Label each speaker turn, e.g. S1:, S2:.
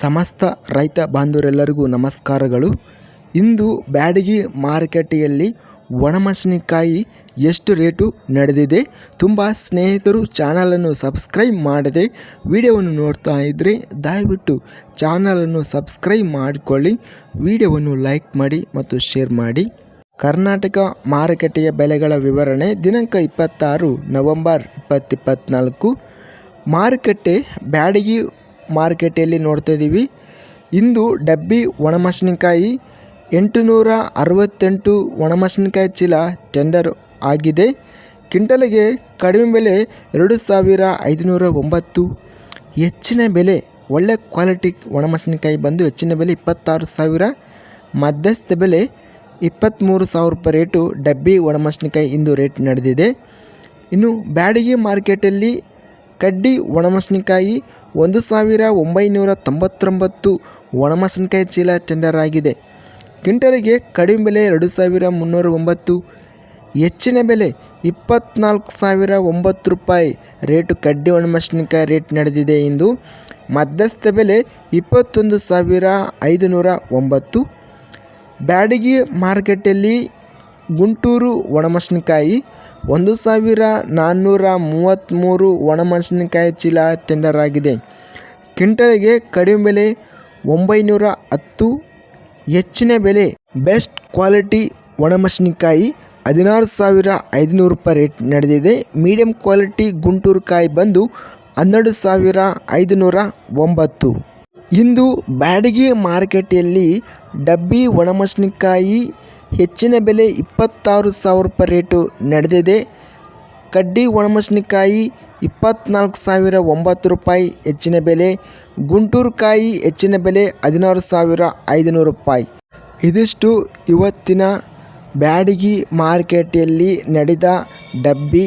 S1: ಸಮಸ್ತ ರೈತ ಬಾಂಧವರೆಲ್ಲರಿಗೂ ನಮಸ್ಕಾರಗಳು. ಇಂದು ಬ್ಯಾಡಗಿ ಮಾರುಕಟ್ಟೆಯಲ್ಲಿ ಒಣಮೆಣಸಿನಕಾಯಿ ಎಷ್ಟು ರೇಟು ನಡೆದಿದೆ ತುಂಬ ಸ್ನೇಹಿತರು ಚಾನಲನ್ನು ಸಬ್ಸ್ಕ್ರೈಬ್ ಮಾಡದೆ ವಿಡಿಯೋವನ್ನು ನೋಡ್ತಾ ಇದ್ದರೆ ದಯವಿಟ್ಟು ಚಾನಲನ್ನು ಸಬ್ಸ್ಕ್ರೈಬ್ ಮಾಡಿಕೊಳ್ಳಿ, ವಿಡಿಯೋವನ್ನು ಲೈಕ್ ಮಾಡಿ ಮತ್ತು ಶೇರ್ ಮಾಡಿ. ಕರ್ನಾಟಕ ಮಾರುಕಟ್ಟೆಯ ಬೆಲೆಗಳ ವಿವರಣೆ ದಿನಾಂಕ ಇಪ್ಪತ್ತಾರು ನವೆಂಬರ್ ಇಪ್ಪತ್ತಿಪ್ಪತ್ನಾಲ್ಕು ಮಾರುಕಟ್ಟೆ ಬ್ಯಾಡಗಿ ಮಾರುಕಟ್ಟೆಯಲ್ಲಿ ನೋಡ್ತಾ ಇದ್ದೀವಿ ಇಂದು ಡಬ್ಬಿ ಒಣಮೆಣಸಿನಕಾಯಿ ಎಂಟುನೂರ ಅರವತ್ತೆಂಟು ಒಣಮೆಣಸಿನಕಾಯಿ ಚೀಲ ಟೆಂಡರ್ ಆಗಿದೆ. ಕಿಂಟಲಿಗೆ ಕಡಿಮೆ ಬೆಲೆ ಎರಡು ಸಾವಿರ ಐದುನೂರ ಒಂಬತ್ತು ಹೆಚ್ಚಿನ ಬೆಲೆ, ಒಳ್ಳೆ ಕ್ವಾಲಿಟಿ ಒಣಮೆಣಸಿನಕಾಯಿ ಬಂದು ಹೆಚ್ಚಿನ ಬೆಲೆ ಇಪ್ಪತ್ತಾರು ಸಾವಿರ ಮಧ್ಯಸ್ಥ ಬೆಲೆ ಇಪ್ಪತ್ತ್ಮೂರು ಸಾವಿರ ರೂಪಾಯಿ ರೇಟು. ಡಬ್ಬಿ ಒಣಮೆಣಸಿನಕಾಯಿ ಇಂದು ರೇಟ್ ನಡೆದಿದೆ. ಇನ್ನು ಬ್ಯಾಡಗಿ ಮಾರ್ಕೆಟಲ್ಲಿ ಕಡ್ಡಿ, ಒಣಮೆಣಸಿನಕಾಯಿ ಒಂದು ಸಾವಿರ ಒಂಬೈನೂರ ತೊಂಬತ್ತೊಂಬತ್ತು ಒಣಮೆಣಸಿನಕಾಯಿ ಚೀಲ ಟೆಂಡರ್ ಆಗಿದೆ. ಕ್ವಿಂಟಲಿಗೆ ಕಡಿಮೆ ಬೆಲೆ ಎರಡು ಸಾವಿರ ಮುನ್ನೂರ ಒಂಬತ್ತು. ಹೆಚ್ಚಿನ ಬೆಲೆ ಇಪ್ಪತ್ತ್ನಾಲ್ಕು ಸಾವಿರ ಒಂಬತ್ತು ರೂಪಾಯಿ. ರೇಟು ಕಡ್ಡಿ, ಒಣಮೆಣಸಿನಕಾಯಿ ರೇಟ್ ನಡೆದಿದೆ ಎಂದು ಮಧ್ಯಸ್ಥ ಬೆಲೆ ಇಪ್ಪತ್ತೊಂದು ಸಾವಿರ ಐದುನೂರ ಒಂಬತ್ತು. ಬ್ಯಾಡಗಿ ಮಾರ್ಕೆಟಲ್ಲಿ ಗುಂಟೂರು ಒಣಮೆಣಸಿನಕಾಯಿ, ಒಂದು ಸಾವಿರ ನಾನ್ನೂರ ಮೂವತ್ತ್ಮೂರು ಒಣಮೆಣಸಿನಕಾಯಿ ಚೀಲ ಟೆಂಡರ್ ಆಗಿದೆ ಕ್ವಿಂಟಲ್ಗೆ ಕಡಿಮೆ ಬೆಲೆ ಒಂಬೈನೂರ ಹತ್ತು, ಹೆಚ್ಚಿನ ಬೆಲೆ ಬೆಸ್ಟ್ ಕ್ವಾಲಿಟಿ ಒಣಮೆಣಸಿನಕಾಯಿ ಹದಿನಾರು ಸಾವಿರ ಐದುನೂರು ರೂಪಾಯಿ ರೇಟ್ ನಡೆದಿದೆ. ಮೀಡಿಯಂ ಕ್ವಾಲಿಟಿ ಗುಂಟೂರು ಕಾಯಿ ಬಂದು ಹನ್ನೆರಡು ಸಾವಿರ ಐದುನೂರ ಒಂಬತ್ತು. ಇಂದು ಬ್ಯಾಡಗಿ ಮಾರುಕಟ್ಟೆಯಲ್ಲಿ ಡಬ್ಬಿ ಒಣಮೆಣಸಿನಕಾಯಿ ಹೆಚ್ಚಿನ ಬೆಲೆ ಇಪ್ಪತ್ತಾರು ಸಾವಿರ ರೂಪಾಯಿ ರೇಟು ನಡೆದಿದೆ. ಕಡ್ಡಿ ಒಣಮೆಣಸಿನಕಾಯಿ ಇಪ್ಪತ್ತ್ನಾಲ್ಕು ಸಾವಿರ ಒಂಬತ್ತು ರೂಪಾಯಿ ಹೆಚ್ಚಿನ ಬೆಲೆ. ಗುಂಟೂರು ಕಾಯಿ ಹೆಚ್ಚಿನ ಬೆಲೆ ಹದಿನಾರು ಸಾವಿರ ಐದುನೂರು ರೂಪಾಯಿ. ಇದಿಷ್ಟು ಇವತ್ತಿನ ಬ್ಯಾಡಗಿ ಮಾರ್ಕೆಟಲ್ಲಿ ನಡೆದ ಡಬ್ಬಿ